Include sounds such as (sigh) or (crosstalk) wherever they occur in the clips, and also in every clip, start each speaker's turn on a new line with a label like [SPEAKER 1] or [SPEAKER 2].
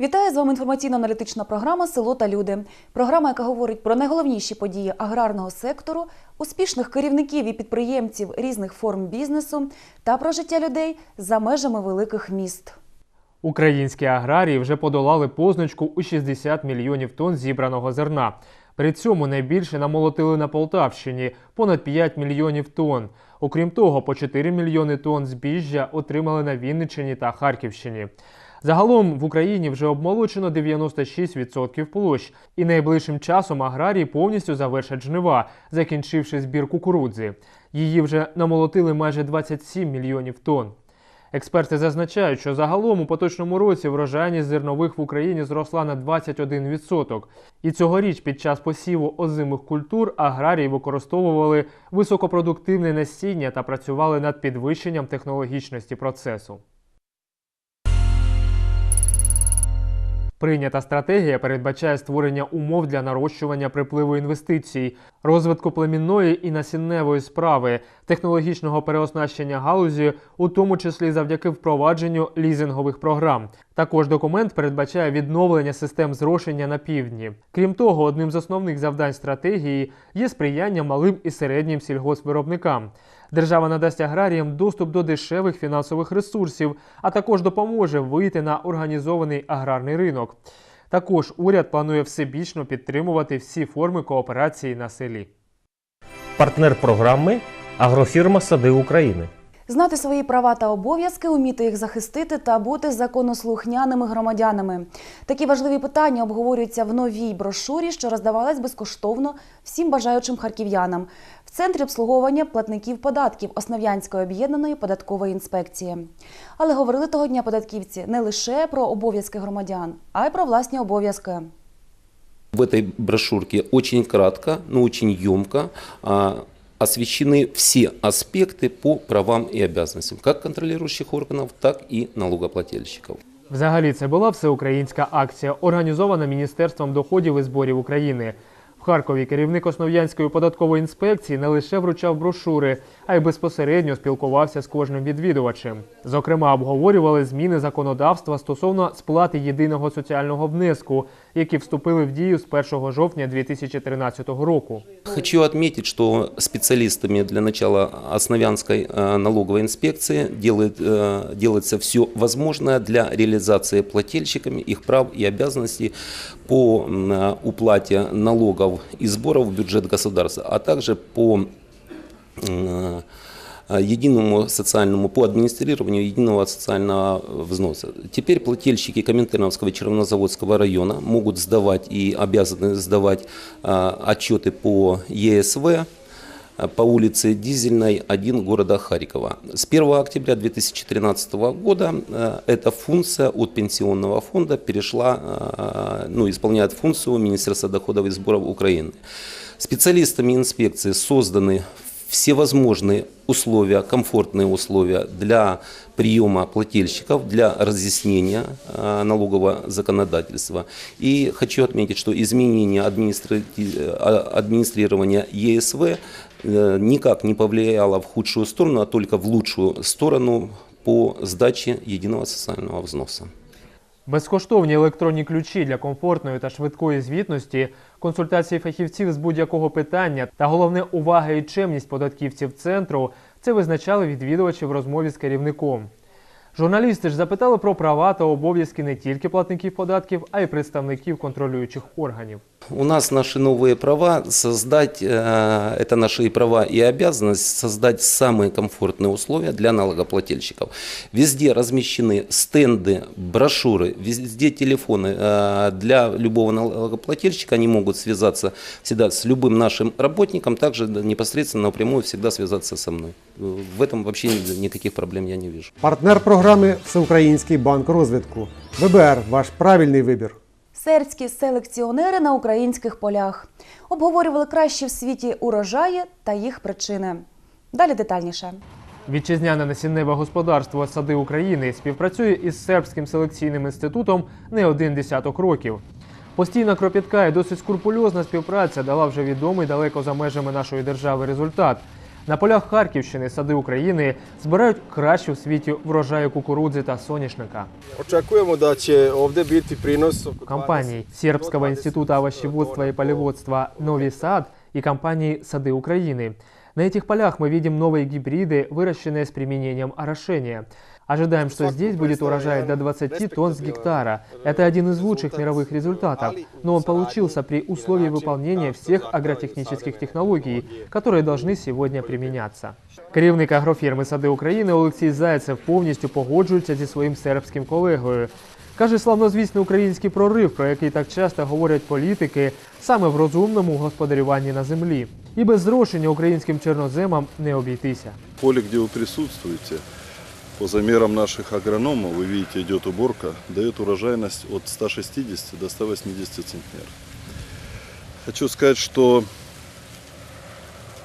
[SPEAKER 1] Вітаю з вами інформаційно-аналітична програма Село та люди. Програма, яка говорить про найголовніші події аграрного сектору, успішних керівників і підприємців різних форм бізнесу та про життя людей за межами великих міст.
[SPEAKER 2] Українські аграрії вже подолали позначку у 60 мільйонів тонн зібраного зерна. При цьому найбільше намолотили на Полтавщині понад 5 мільйонів тонн. Окрім того, по 4 мільйони тонн збіжжя отримали на Вінниччині та Харківщині. Загалом в Україні вже обмолочено 96% площ, і найближчим часом аграрії повністю завершать жнива, закінчивши збір кукурудзи. Її вже намолотили майже 27 мільйонів тонн. Експерти зазначають, що загалом у поточному році врожайність зернових в Україні зросла на 21%. І цьогоріч під час посіву озимих культур аграрії використовували високопродуктивне насіння та працювали над підвищенням технологічності процесу. Прийнята стратегія передбачає створення умов для нарощування припливу інвестицій, розвитку племінної і насінневої справи, технологічного переоснащення галузі, у тому числі завдяки впровадженню лізингових програм. Також документ передбачає відновлення систем зрошення на півдні. Крім того, одним з основних завдань стратегії є сприяння малим і середнім сільгоспвиробникам. Держава надасть аграріям доступ до дешевих фінансових ресурсів, а також допоможе вийти на організований аграрний ринок. Також уряд планує всебічно підтримувати всі форми кооперації на селі.
[SPEAKER 3] Партнер програми Агрофірма Сади України.
[SPEAKER 1] Знати свої права та обов'язки, уміти їх захистити та бути законослухняними громадянами. Такі важливі питання обговорюються в новій брошурі, що роздавалась безкоштовно всім бажаючим харків'янам в центрі обслуговування платників податків Основ'янської об'єднаної податкової інспекції. Але говорили того дня податківці не лише про обов'язки громадян, а й про власні обов'язки.
[SPEAKER 4] В этой брошюрке очень кратко, но очень емко а, освещены все аспекты по правам и обязанностям как контролирующих органов, так и налогоплательщиков.
[SPEAKER 2] Взагалі, це була всеукраїнська акція, організована Міністерством доходів і зборів України. В Харкові керівник Основ'янської податкової інспекції не лише вручав брошури, а й безпосередньо спілкувався з кожним відвідувачем. Зокрема, обговорювали зміни законодавства стосовно сплати єдиного соціального внеску, які вступили в дію з 1 жовтня 2013 року.
[SPEAKER 4] Хочу отметить, что специалистами для начала Основянской э, налоговой инспекции делает, э, делается все возможное для реализации плательщиками их прав и обязанностей по м, э, уплате налогов и сборов в бюджет государства, а также по э, единому социальному, по администрированию единого социального взноса. Теперь плательщики Коминтерновского и Червонозаводского района могут сдавать и обязаны сдавать а, отчеты по ЕСВ, а, по улице Дизельной, 1 города Харькова. С 1 октября 2013 года э, эта функция от пенсионного фонда перешла, э, ну, исполняет функцию Министерства доходов и сборов Украины. Специалистами инспекции созданы всевозможные условия, комфортные условия для приема плательщиков, для разъяснения э, налогового законодательства. И хочу отметить, что изменение э, администрирования ЕСВ никак не повлияло в худшую сторону, а только в лучшую сторону по сдаче единого социального взноса.
[SPEAKER 2] Безкоштовні електронні ключі для комфортної та швидкої звітності, консультації фахівців з будь-якого питання та головне увага і чемність податківців центру це визначали відвідувачі в розмові з керівником. Журналісти ж запитали про права та обов'язки не тільки платників податків, а й представників контролюючих органів.
[SPEAKER 4] У нас наши новые права создать, э, это наши права и обязанность создать самые комфортные условия для налогоплательщиков. Везде размещены стенды, брошюры, везде телефоны э, для любого налогоплательщика. Они могут связаться всегда с любым нашим работником, также непосредственно напрямую всегда связаться со мной. В этом вообще никаких проблем я не вижу.
[SPEAKER 5] Партнер програми Всеукраїнський банк розвитку. ВБР ваш правильний вибір.
[SPEAKER 1] Сербські селекціонери на українських полях обговорювали кращі в світі урожаї та їх причини. Далі детальніше.
[SPEAKER 2] Вітчизняне насінневе господарство Сади України співпрацює із сербським селекційним інститутом не один десяток років. Постійна кропітка і досить скрупульозна співпраця дала вже відомий далеко за межами нашої держави результат. На полях Харківщини сади України збирають кращі в світі врожаї кукурудзи та соняшника.
[SPEAKER 6] Očekujemo da će ovdje biti prinos oko
[SPEAKER 2] компаний Сербского института овощеводства и полеводства «Новый сад» и компании «Сады Украины». На этих полях мы видим новые гибриды, выращенные с применением орошения. Ожидаем, что здесь будет урожай до 20 тонн с гектара. Это один из лучших мировых результатов, но он получился при условии выполнения всех агротехнических технологий, которые должны сегодня применяться. Керівник агрофірми «Сади України» Олексій Зайцев повністю погоджується зі своїм сербським колегою. Каже, славнозвісний український прорив, про який так часто говорять політики, саме в розумному господарюванні на землі. І без зрошення українським чорноземам не обійтися.
[SPEAKER 7] поле, где вы присутствуете, по замерам наших агрономов, вы видите, идет уборка, дает урожайность от 160 до 180 центнеров. Хочу сказать, что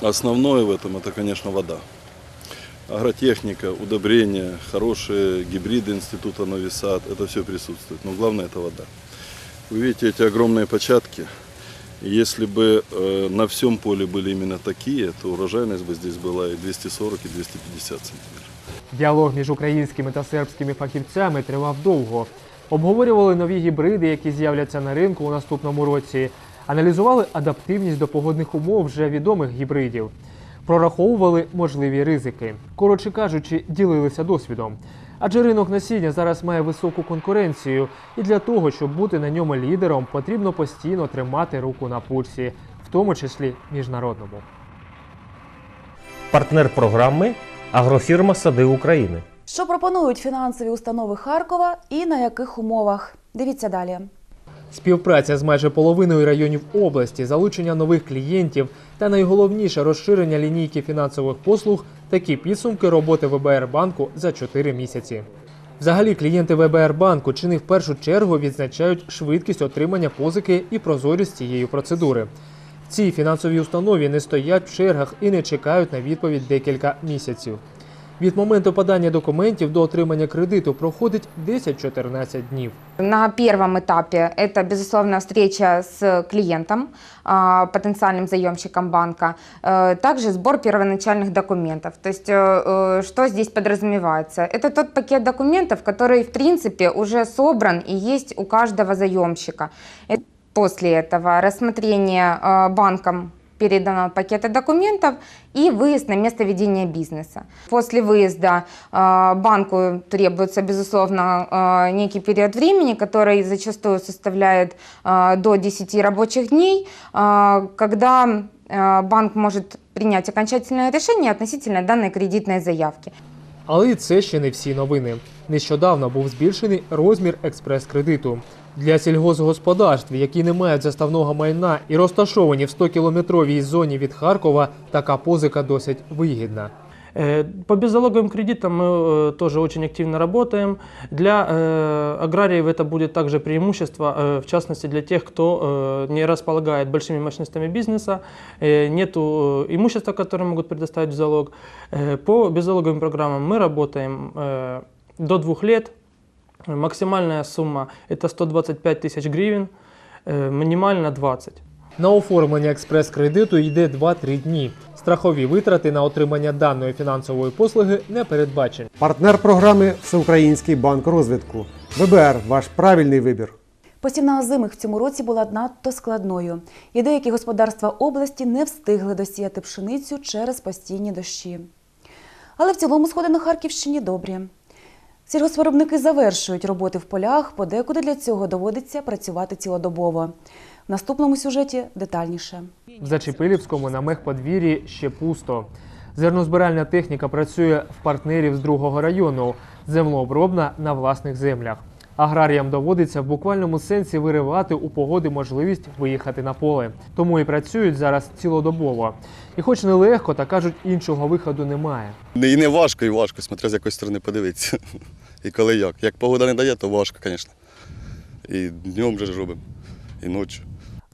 [SPEAKER 7] основное в этом это, конечно, вода. Агротехника, удобрения, хорошие гибриды института Новисад, это все присутствует. Но главное это вода. Вы видите эти огромные початки. Если бы э, на всем поле были именно такие, то урожайность бы здесь была и 240, и 250 центнеров.
[SPEAKER 2] Діалог між українськими та сербськими фахівцями тривав довго. Обговорювали нові гібриди, які з'являться на ринку у наступному році. Аналізували адаптивність до погодних умов вже відомих гібридів. Прораховували можливі ризики. Коротше кажучи, ділилися досвідом. Адже ринок насіння зараз має високу конкуренцію, і для того, щоб бути на ньому лідером, потрібно постійно тримати руку на пульсі, в тому числі міжнародному.
[SPEAKER 3] Партнер програми Агрофірма Сади України.
[SPEAKER 1] Що пропонують фінансові установи Харкова і на яких умовах? Дивіться далі.
[SPEAKER 2] Співпраця з майже половиною районів області, залучення нових клієнтів та найголовніше розширення лінійки фінансових послуг такі підсумки роботи ВБР банку за 4 місяці. Взагалі, клієнти ВБР банку чи не в першу чергу відзначають швидкість отримання позики і прозорість цієї процедури. В цій фінансовій установі не стоять в чергах і не чекають на відповідь декілька місяців. Від моменту подання документів до отримання кредиту проходить 10-14 днів.
[SPEAKER 8] На первом этапе это, безусловно, встреча с клиентом, а, потенциальным заемщиком банка, Э, также сбор первоначальных документов. То есть, э, э, что здесь подразумевается? Это тот пакет документов, который, в принципе, уже собран и есть у каждого заемщика. После этого рассмотрение э, банком переданного пакета документов и выезд на место ведения бизнеса. После выезда э, банку требуется, безусловно, э, некий период времени, который зачастую составляет до 10 рабочих дней, когда банк может принять окончательное решение относительно данной кредитной заявки.
[SPEAKER 2] Але і це ще не всі новини. Нещодавно був збільшений розмір експрес-кредиту. Для сільгоспгосподарств, які не мають заставного майна і розташовані в 100-кілометровій зоні від Харкова, така позика досить вигідна.
[SPEAKER 9] Э, По беззалоговым кредитам мы э, тоже очень активно работаем. Для э, аграриев это будет также преимущество, в частности для тех, кто не располагает большими мощностями бизнеса, нету э, имущества, которое могут предоставить в залог. По беззалоговым программам мы работаем до двух лет. Максимальная сумма это 125 тысяч гривен, минимально 20.
[SPEAKER 2] На оформлення експрес-кредиту йде 2-3 дні. Страхові витрати на отримання даної фінансової послуги не передбачені.
[SPEAKER 5] Партнер програми Всеукраїнський банк розвитку. ВБР ваш правильний вибір.
[SPEAKER 1] Посівна озимих в цьому році була надто складною, і деякі господарства області не встигли досіяти пшеницю через постійні дощі. Але в цілому сходи на Харківщині добрі. Сільгоспвиробники завершують роботи в полях, подекуди для цього доводиться працювати цілодобово. В наступному сюжеті детальніше.
[SPEAKER 2] В Зачепилівському на мехподвір'ї ще пусто. Зернозбиральна техніка працює в партнерів з другого району, землеобробна на власних землях. Аграріям доводиться в буквальному сенсі виривати у погоди можливість виїхати на поле. Тому і працюють зараз цілодобово. І хоч нелегко, та кажуть, іншого виходу немає.
[SPEAKER 10] І не важко, і важко, смотря з якої сторони подивитися. (laughs) І коли як. Як погода не дає, то важко, звісно. І днем вже ж робимо, і ночі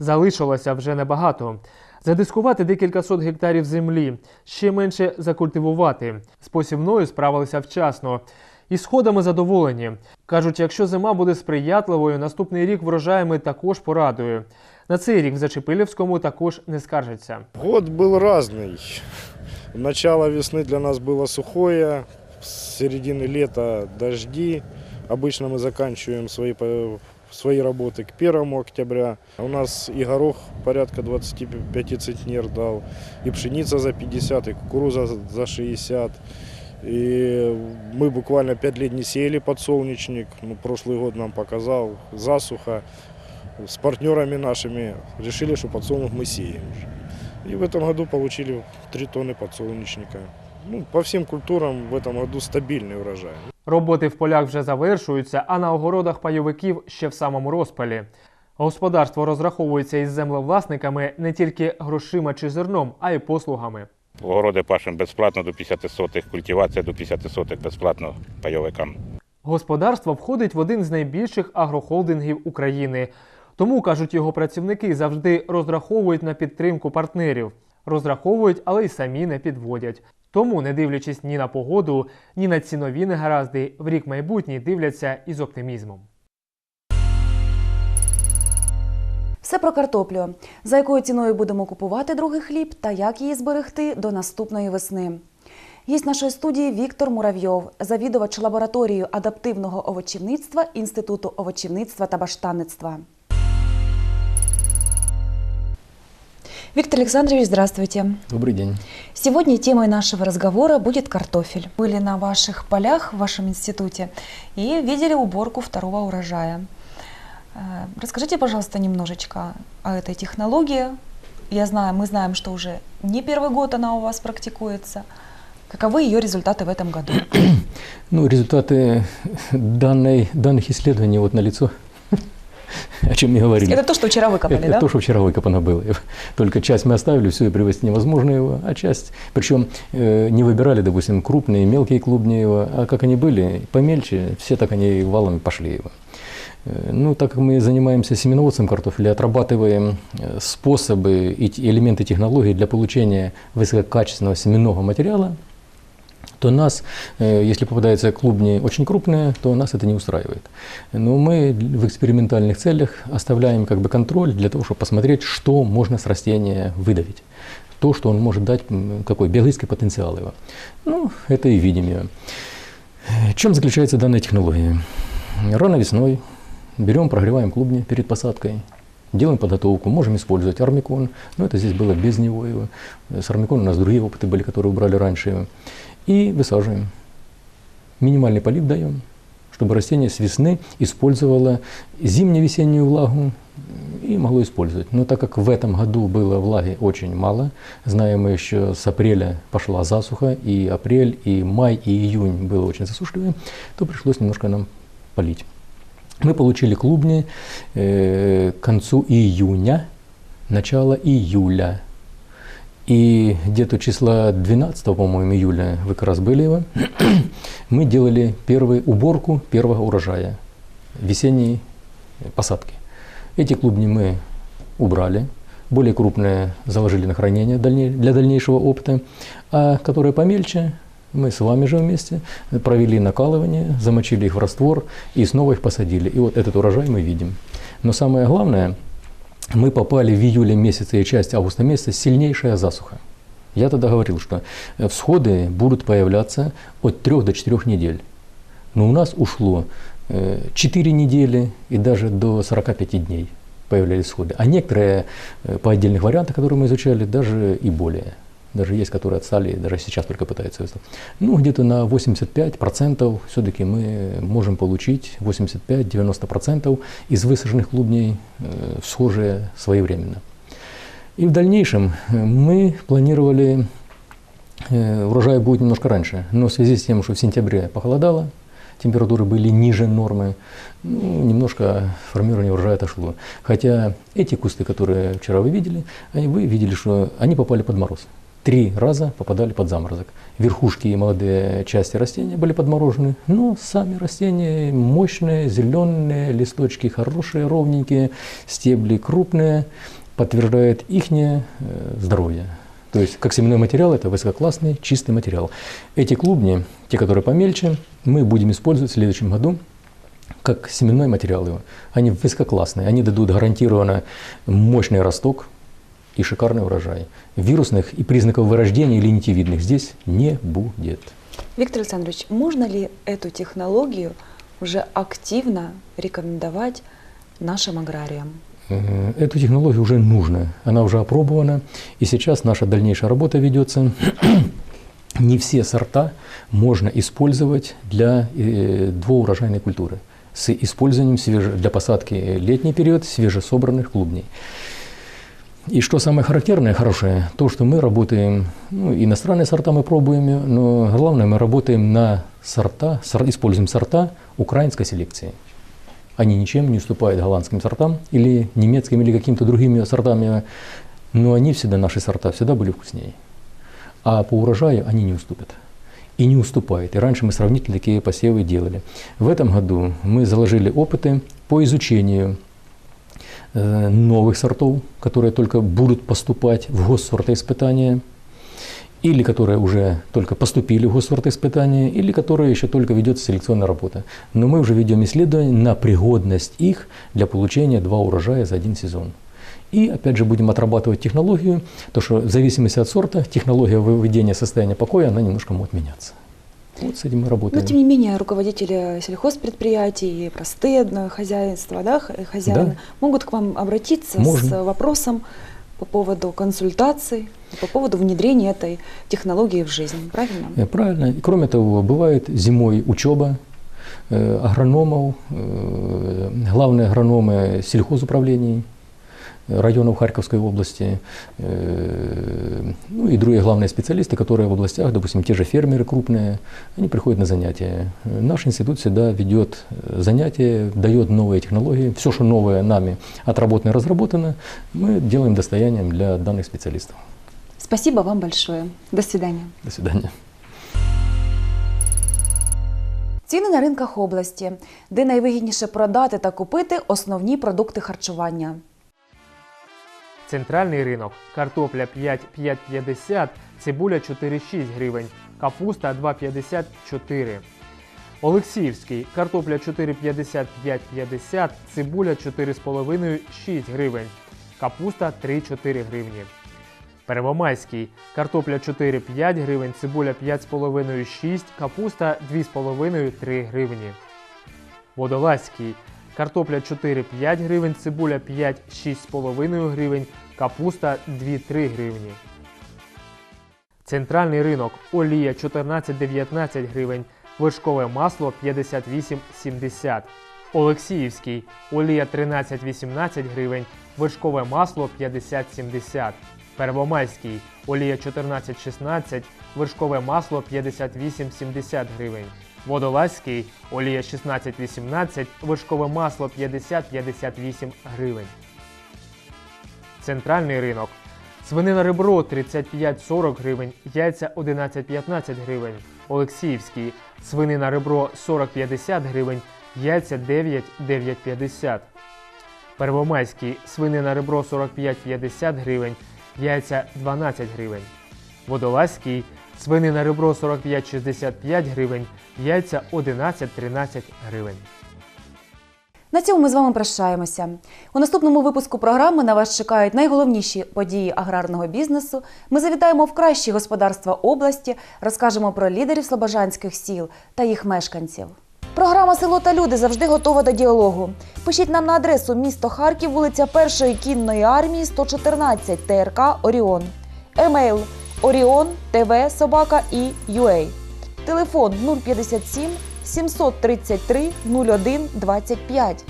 [SPEAKER 2] Залишилося вже небагато. Задискувати декілька сот гектарів землі, ще менше закультивувати. З посівною справилися вчасно. І сходами задоволені. Кажуть, якщо зима буде сприятливою, наступний рік врожаями також порадує. На цей рік в Зачепилівському також не скаржаться.
[SPEAKER 6] Год был разный. Начало весны для нас было сухое, с середины лета дожди. Обычно мы заканчиваем свои, по- свои работы к 1 октября. У нас и горох порядка 25 центнер дал, и пшеница за 50, и кукуруза за 60. И мы буквально 5 лет не сеяли подсолнечник. Ну, прошлый год нам показал засуха. С партнерами нашими решили, что подсолнух мы сеем. И в этом году получили 3 тонны подсолнечника. Ну, по всем культурам в этом году стабильный урожай.
[SPEAKER 2] Роботи в полях вже завершуються, а на огородах пайовиків ще в самому розпалі. Господарство розраховується із землевласниками не тільки грошима чи зерном, а й послугами.
[SPEAKER 11] Огороди пашемо безплатно до 50 сотих, культивація до 50 сотих безплатно пайовикам.
[SPEAKER 2] Господарство входить в один з найбільших агрохолдингів України. Тому, кажуть його працівники, завжди розраховують на підтримку партнерів. Розраховують, але й самі не підводять. Тому, не дивлячись ні на погоду, ні на цінові негаразди, в рік майбутній дивляться із оптимізмом.
[SPEAKER 1] Все про картоплю. За якою ціною будемо купувати другий хліб та як її зберегти до наступної весни. Гість нашої студії Віктор Муравйов, завідувач лабораторією адаптивного овочівництва Інституту овочівництва та баштанництва. Виктор Александрович, здравствуйте.
[SPEAKER 12] Добрый день.
[SPEAKER 1] Сегодня темой нашего разговора будет картофель. Были на ваших полях в вашем институте и видели уборку второго урожая. Э, Расскажите, пожалуйста, немножечко о этой технологии. Я знаю, мы знаем, что уже не первый год она у вас практикуется. Каковы ее результаты в этом году? (clears throat)
[SPEAKER 12] Ну, результаты данной, данных исследований вот налицо, о чем мы говорили.
[SPEAKER 1] Это то, что вчера выкопали,
[SPEAKER 12] Это
[SPEAKER 1] да?
[SPEAKER 12] то, что вчера выкопано было. Только часть мы оставили, все, и привезти невозможно его, а часть... Причем э, не выбирали, допустим, крупные, мелкие клубни его, а как они были, помельче, все так они валами пошли его. Э, Ну, так как мы занимаемся семеноводством картофеля, отрабатываем э, способы и т- элементы технологий для получения высококачественного семенного материала, то нас, э, если попадаются клубни очень крупные, то нас это не устраивает. Но мы в экспериментальных целях оставляем как бы контроль для того, чтобы посмотреть, что можно с растения выдавить. То, что он может дать, какой биологический потенциал его. Ну, это и видим ее. В чем заключается данная технология? Рано весной берем, прогреваем клубни перед посадкой, делаем подготовку, можем использовать армикон, но это здесь было без него. Его. С армиконом у нас другие опыты были, которые убрали раньше. И высаживаем. Минимальный полив даем, чтобы растение с весны использовало зимне-весеннюю влагу и могло использовать. Но так как в этом году было влаги очень мало, знаем мы еще с апреля пошла засуха, и апрель, и май, и июнь было очень засушливые, то пришлось немножко нам полить. Мы получили клубни э, к концу июня, начало июля. И где-то числа 12, по-моему, июля, вы как раз были его, мы делали первую уборку первого урожая, весенней посадки. Эти клубни мы убрали, более крупные заложили на хранение для дальнейшего опыта, а которые помельче мы с вами же вместе провели накалывание, замочили их в раствор и снова их посадили. И вот этот урожай мы видим. Но самое главное, мы попали в июле месяце и часть августа месяца сильнейшая засуха. Я тогда говорил, что э, всходы будут появляться от 3 до 4 недель. Но у нас ушло 4 недели и даже до 45 дней появлялись всходы. А некоторые э, по отдельных вариантах, которые мы изучали, даже и более. Даже есть, которые отстали, даже сейчас только пытаются. выставить. Ну, где-то на 85% все-таки мы можем получить 85-90% из высаженных клубней э, схожие своевременно. И в дальнейшем э, мы планировали, э, урожай будет немножко раньше, но в связи с тем, что в сентябре похолодало, температуры были ниже нормы, ну, немножко формирование урожая отошло. Хотя эти кусты, которые вчера вы видели, они, вы видели, что они попали под мороз. Три раза попадали под заморозок. Верхушки и молодые части растения были подморожены, но сами растения мощные, зеленые, листочки хорошие, ровненькие, стебли крупные, подтверждает их здоровье. То есть, как семенной материал, это высококлассный, чистый материал. Эти клубни, те, которые помельче, мы будем использовать в следующем году как семенной материал его. Они высококлассные, они дадут гарантированно мощный росток, и шикарный урожай. Вирусных и признаков вырождения или нитевидных здесь не будет.
[SPEAKER 1] Виктор Александрович, можно ли эту технологию уже активно рекомендовать нашим аграриям?
[SPEAKER 12] Э, Эту технологию уже нужно, она уже опробована, и сейчас наша дальнейшая работа ведется. (clears throat) Не все сорта можно использовать для э, двоурожайной культуры с использованием свеже, для посадки летний период свежесобранных клубней. И что самое характерное, хорошее, то, что мы работаем, ну, иностранные сорта мы пробуем, но главное, мы работаем на сорта, сор- используем сорта украинской селекции. Они ничем не уступают голландским сортам или немецким или каким-то другими сортами, но они всегда, наши сорта, всегда были вкуснее. А по урожаю они не уступят. И не уступают. И раньше мы сравнительно такие посевы делали. В этом году мы заложили опыты по изучению новых сортов, которые только будут поступать в госсортоиспытания, или которые уже только поступили в госсортоиспытания, или которые еще только ведется селекционная работа. Но мы уже ведем исследования на пригодность их для получения два урожая за один сезон. И опять же будем отрабатывать технологию, то что в зависимости от сорта технология выведения состояния покоя, она немножко может меняться. Вот с этим мы
[SPEAKER 1] Но
[SPEAKER 12] работаем.
[SPEAKER 1] тем не менее руководители сельхозпредприятий, простые э, хозяйства, да, х- хозяины
[SPEAKER 12] Да.
[SPEAKER 1] могут к вам обратиться с
[SPEAKER 12] Можно.
[SPEAKER 1] вопросом по поводу консультаций, по поводу внедрения этой технологии в жизнь, правильно?
[SPEAKER 12] Э, Правильно. И Кроме того, бывает зимой учеба э, агрономов, э, главные агрономы сельхозуправлений э, районов Харьковской области, э, ну и другие главные специалисты, которые в областях, допустим, те же фермеры крупные, они приходят на занятия. Э, Наш институт всегда ведет э, занятия, дает новые технологии. Все, что новое нами отработано и разработано, мы делаем достоянием для данных специалистов.
[SPEAKER 1] Спасибо вам большое. До свидания.
[SPEAKER 12] До свидания.
[SPEAKER 1] Ціни на ринках області, де найвигідніше продати та купити основні продукти харчування.
[SPEAKER 2] Центральний ринок картопля 5,550, цибуля 4,6 гривень, капуста 2,54. Олексіївський картопля 4,50 5,50, цибуля 4,5 6 гривень, капуста 3,4 гривні. Первомайський картопля 4,5 гривень, цибуля 5,5 6, капуста 2,5 3 гривні. Водолазький картопля 4,5 гривень, цибуля 5 6,5 гривень, капуста 2-3 гривні. Центральний ринок олія 14-19 гривень, вершкове масло 58,70. Олексіївський олія 13-18 гривень, вершкове масло 50-70. Первомайський олія 14-16, вершкове масло 58-70 гривень. Водолазький олія 16-18, вершкове масло 50-58 гривень. Центральний ринок. Свинина ребро 35-40 гривень, яйця 11-15 гривень. Олексіївський. Свинина ребро 40-50 гривень, яйця 9-9,50. Первомайський. Свинина ребро 45-50 гривень, яйця 12 гривень. Водолазький. Свинина ребро 45-65 гривень, яйця 11-13 гривень.
[SPEAKER 1] На цьому ми з вами прощаємося. У наступному випуску програми на вас чекають найголовніші події аграрного бізнесу. Ми завітаємо в кращі господарства області, розкажемо про лідерів слобожанських сіл та їх мешканців. Програма Село та люди завжди готова до діалогу. Пишіть нам на адресу місто Харків, вулиця Першої кінної армії, 114 ТРК Оріон. Емейл Оріон ТВ Собака і UA. Телефон 057 733 01 25.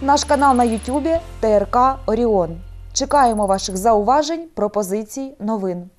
[SPEAKER 1] Наш канал на Ютубі ТРК Оріон. Чекаємо ваших зауважень, пропозицій, новин.